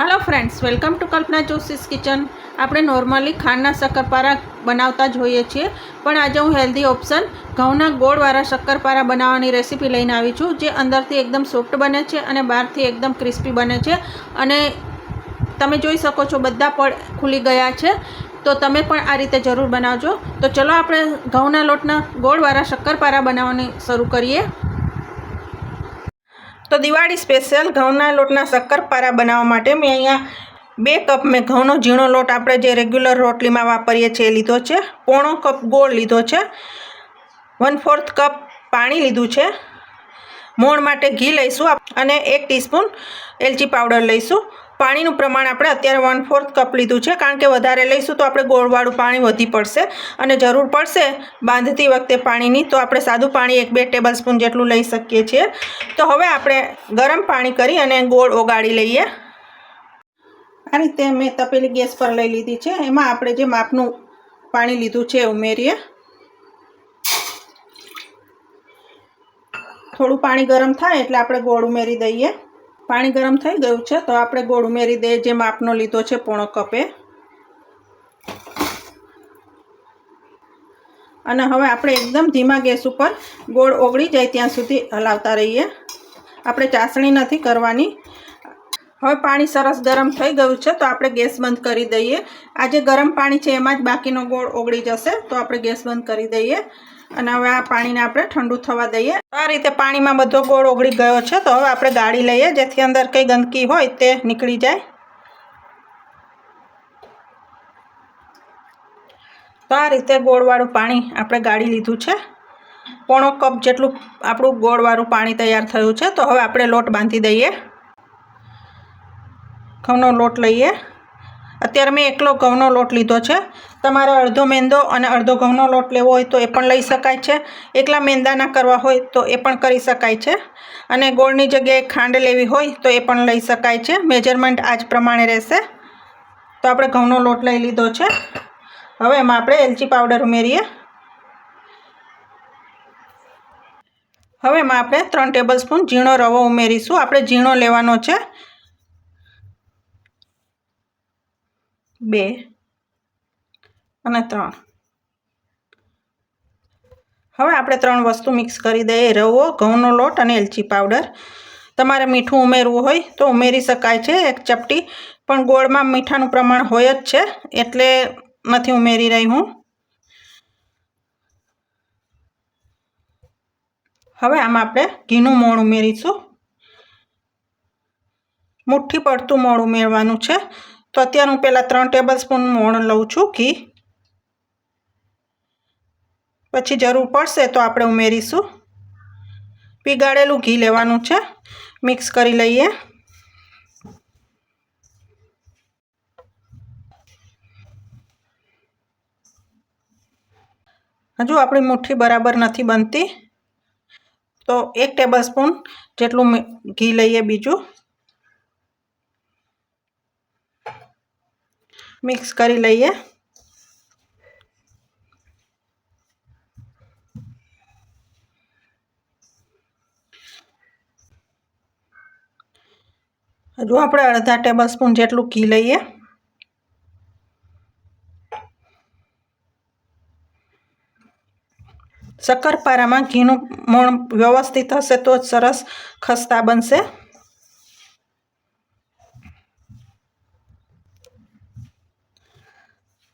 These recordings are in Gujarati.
Hello friends welcome to Kalpana Joshi's kitchen આપણે નોર્મલી ખાંડના શક્કરપારા બનાવતા જ હોઈએ છીએ, પણ આજે હું હેલ્ધી ઓપ્શન ઘઉંના ગોળવાળા શક્કરપારા બનાવવાની રેસીપી લઈને આવી છું, જે અંદરથી એકદમ સોફ્ટ બને છે અને બહારથી એકદમ ક્રિસ્પી બને છે. અને તમે જોઈ શકો છો બધા પડ ખુલી ગયા છે, તો તમે પણ આ રીતે જરૂર બનાવજો. તો ચલો આપણે ઘઉંના લોટના ગોળવાળા શક્કરપારા બનાવવાની શરૂ કરીએ. તો દિવાળી સ્પેશિયલ ઘઉંના લોટના શક્કરપારા બનાવવા માટે મેં અહીંયા બે કપ મેં ઘઉંનો ઝીણો લોટ આપણે જે રેગ્યુલર રોટલીમાં વાપરીએ છીએ એ લીધો છે. પોણો કપ ગોળ લીધો છે. વન ફોર્થ કપ પાણી લીધું છે. મોણ માટે ઘી લઈશું અને એક ટીસ્પૂન એલચી પાવડર લઈશું. પાણીનું પ્રમાણ આપણે અત્યારે વન ફોર્થ કપ લીધું છે. કારણ કે વધારે લઈશું તો આપણે ગોળવાળું પાણી વધી પડશે અને જરૂર પડશે બાંધતી વખતે પાણીની. તો આપણે સાદું પાણી એક બે ટેબલ સ્પૂન જેટલું લઈ શકીએ છીએ. તો હવે આપણે ગરમ પાણી કરી અને ગોળ ઓગાળી લઈએ. આ રીતે મેં તપેલી ગેસ પર લઈ લીધી છે. એમાં આપણે જે માપનું પાણી લીધું છે ઉમેરીએ. થોડું પાણી ગરમ થાય એટલે આપણે ગોળ ઉમેરી દઈએ. પાણી ગરમ થઈ ગયું છે, તો આપણે ગોળ ઉમેરી દઈએ, જે માપનો લીધો છે પોણો કપે. અને હવે આપણે એકદમ ધીમા ગેસ ઉપર ગોળ ઓગળી જાય ત્યાં સુધી હલાવતા રહીએ. આપણે ચાસણી નથી કરવાની. હવે પાણી સરસ ગરમ થઈ ગયું છે, તો આપણે ગેસ બંધ કરી દઈએ. આ જે ગરમ પાણી છે, એમાં જ બાકીનો ગોળ ઓગળી જશે, તો આપણે ગેસ બંધ કરી દઈએ. અને હવે આ પાણીને આપણે ઠંડુ થવા દઈએ. આ રીતે પાણીમાં બધો ગોળ ઓગળી ગયો છે, તો હવે આપણે ગાળી લઈએ, જેથી અંદર કંઈ ગંદકી હોય તે નીકળી જાય. તો આ રીતે ગોળવાળું પાણી આપણે ગાળી લીધું છે. પોણો કપ જેટલું આપણું ગોળવાળું પાણી તૈયાર થયું છે, તો હવે આપણે લોટ બાંધી દઈએ. ઘઉંનો લોટ લઈએ. અત્યારે મેં એકલો ઘઉંનો લોટ લીધો છે. તમારે અડધો મેંદો અને અડધો ઘઉંનો લોટ લેવો હોય તો એ પણ લઈ શકાય છે. એકલા મેંદાના કરવા હોય તો એ પણ કરી શકાય છે. અને ગોળની જગ્યાએ ખાંડ લેવી હોય તો એ પણ લઈ શકાય છે. મેજરમેન્ટ આ જ પ્રમાણે રહેશે. તો આપણે ઘઉંનો લોટ લઈ લીધો છે. હવે એમાં આપણે એલચી પાવડર ઉમેરીએ. હવે એમાં આપણે ત્રણ ટેબલ સ્પૂન ઝીણો રવો ઉમેરીશું. આપણે ઝીણો લેવાનો છે. બે અને ત્રણ. હવે આપણે ત્રણ વસ્તુ મિક્સ કરી દઈએ. રવો, ઘઉંનો લોટ અને એલચી પાવડર. તમારે મીઠું ઉમેરવું હોય તો ઉમેરી શકાય છે એક ચપટી, પણ ગોળમાં મીઠાનું પ્રમાણ હોય જ છે, એટલે નથી ઉમેરી રહી હું. હવે આમાં આપણે ઘીનું મોણ ઉમેરીશું. મુઠ્ઠી પડતું મોણ ઉમેરવાનું છે. તો અત્યારે હું પહેલાં ત્રણ ટેબલ સ્પૂન મોણ લઉં છું, ઘી. પછી જરૂર પડશે તો આપણે ઉમેરીશું. પીગાળેલું ઘી લેવાનું છે. મિક્સ કરી લઈએ. હજુ આપણી મુઠ્ઠી બરાબર નથી બનતી. તો એક ટેબલ સ્પૂન જેટલું ઘી લઈએ બીજું. મિક્સ કરી લઈએ. હજુ આપણે અડધા ટેબલ સ્પૂન જેટલું ઘી લઈએ. શક્કરપારામાં ઘીનું મોણ વ્યવસ્થિત હશે તો જ સરસ ખસ્તા બનશે.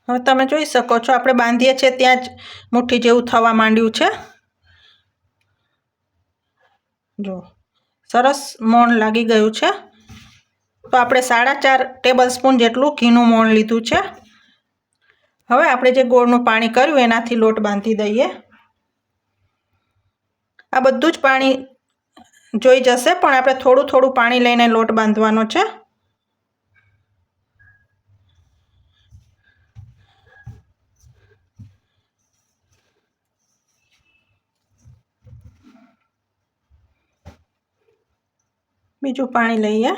હવે તમે જોઈ શકો છો, આપણે બાંધીએ છીએ ત્યાં જ મુઠ્ઠી જેવું થવા માંડ્યું છે. જો, સરસ મોણ લાગી ગયું છે. તો આપણે સાડા ચાર ટેબલ સ્પૂન જેટલું ઘીનું મોણ લીધું છે. હવે આપણે જે ગોળનું પાણી કર્યું, એનાથી લોટ બાંધી દઈએ. આ બધું જ પાણી જોઈ જશે, પણ આપણે થોડું થોડું પાણી લઈને લોટ બાંધવાનો છે. બીજું પાણી લઈએ.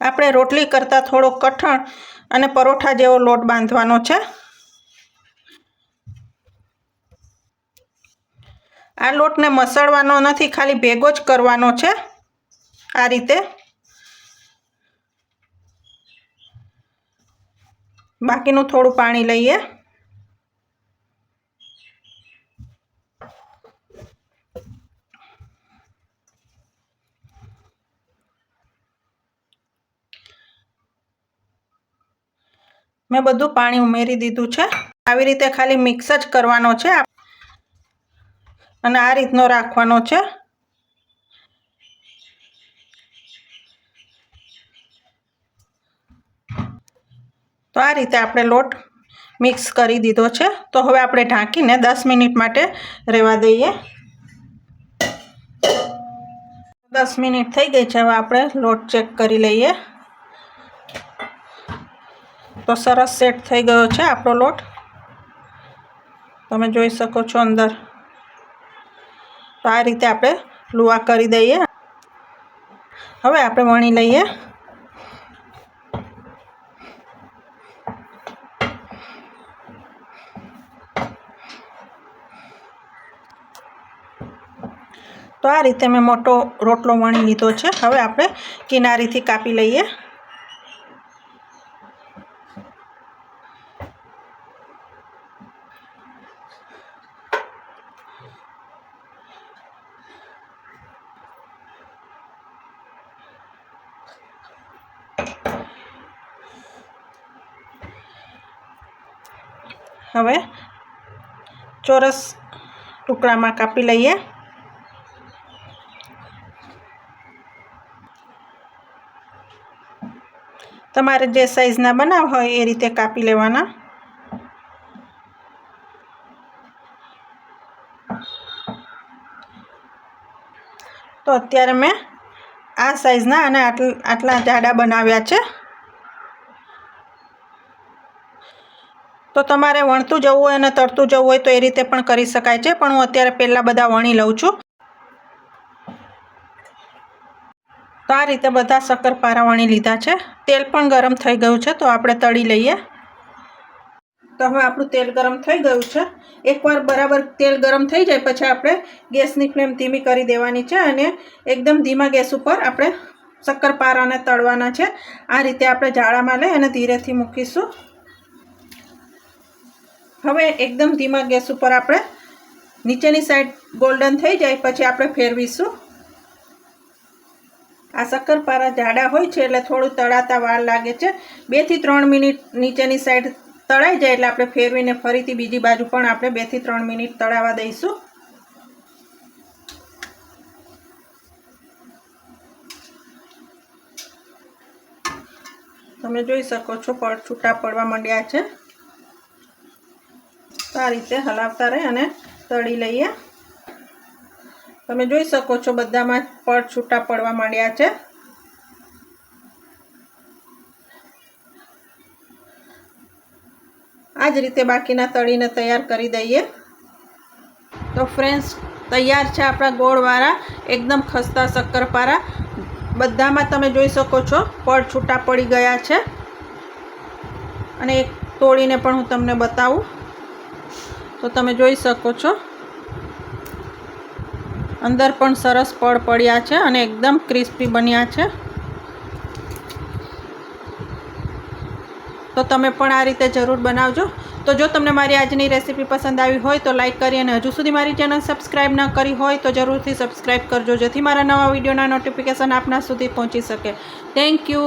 આપણે રોટલી કરતાં થોડો કઠણ અને પરોઠા જેવો લોટ બાંધવાનો છે. આ લોટને મસળવાનો નથી, ખાલી ભેગો જ કરવાનો છે આ રીતે. બાકીનું થોડું પાણી લઈએ. મેં બધું પાણી ઉમેરી દીધું છે. આવી રીતે ખાલી મિક્સ જ કરવાનો છે. અને આ રીતનો રાખવાનો છે. તો આ રીતે આપણે લોટ મિક્સ કરી દીધો છે. તો હવે આપણે ઢાંકીને દસ મિનિટ માટે રહેવા દઈએ. દસ મિનિટ થઈ ગઈ છે. હવે આપણે લોટ ચેક કરી લઈએ. તો સરસ સેટ થઈ ગયો છે આપણો લોટ. તમે જોઈ શકો છો અંદર. તો આ રીતે આપણે લુવા કરી દઈએ. હવે આપણે વણી લઈએ. તો આ રીતે મેં મોટો રોટલો વણી લીધો છે. હવે આપણે કિનારીથી કાપી લઈએ. હવે ચોરસ ટુકડામાં કાપી લઈએ. તમારે જે સાઈઝના બનાવવા હોય એ રીતે કાપી લેવાના. તો અત્યારે મેં આ સાઈઝના અને આટલા જાડા બનાવ્યા છે. તો તમારે વણતું જવું હોય અને તરતું જવું હોય તો એ રીતે પણ કરી શકાય છે, પણ હું અત્યારે પહેલાં બધા વણી લઉં છું. તો આ રીતે બધા શક્કરપારા વણી લીધા છે. તેલ પણ ગરમ થઈ ગયું છે, તો આપણે તળી લઈએ. તો હવે આપણું તેલ ગરમ થઈ ગયું છે. એકવાર બરાબર તેલ ગરમ થઈ જાય પછી આપણે ગેસની ફ્લેમ ધીમી કરી દેવાની છે અને એકદમ ધીમા ગેસ ઉપર આપણે શક્કરપારાને તળવાના છે. આ રીતે આપણે જાળામાં લઈ અને ધીરેથી મૂકીશું. હવે એકદમ ધીમા ગેસ ઉપર આપણે નીચેની સાઈડ ગોલ્ડન થઈ જાય, પછી આપણે ફેરવીશું. આ શક્કરપારા જાડા હોય છે એટલે થોડું તળાતા વાર લાગે છે. બેથી ત્રણ મિનિટ નીચેની સાઈડ તળાઈ જાય એટલે આપણે ફેરવીને ફરીથી બીજી બાજુ પણ આપણે બેથી ત્રણ મિનિટ તળાવા દઈશું. તમે જોઈ શકો છો છૂટા પડવા માંડ્યા છે. આ રીતે હલાવતા રહે અને તળી લઈએ. તમે જોઈ શકો છો બધામાં પડ છૂટા પડવા માંડ્યા છે. આ જ રીતે બાકીના તળીને તૈયાર કરી દઈએ. તો ફ્રેન્ડ્સ, તૈયાર છે આપણા ગોળવાળા એકદમ ખસ્તા શક્કરપારા. બધામાં તમે જોઈ શકો છો પડ છૂટા પડી ગયા છે. અને એક તોડીને પણ હું તમને બતાવું. તો તમે જોઈ શકો છો. અંદર પણ સરસ પડ પડ્યા છે અને એકદમ ક્રિસ્પી બન્યા છે. તો તમે પણ આ રીતે જરૂર બનાવજો. તો જો તમને મારી આજની રેસીપી પસંદ આવી હોય તો લાઇક કરી અને હજુ સુધી મારી ચેનલ સબસ્ક્રાઈબ ન કરી હોય તો જરૂરથી સબસ્ક્રાઈબ કરજો જેથી મારા નવા વિડીયોના નોટિફિકેશન આપના સુધી પહોંચી શકે. Thank you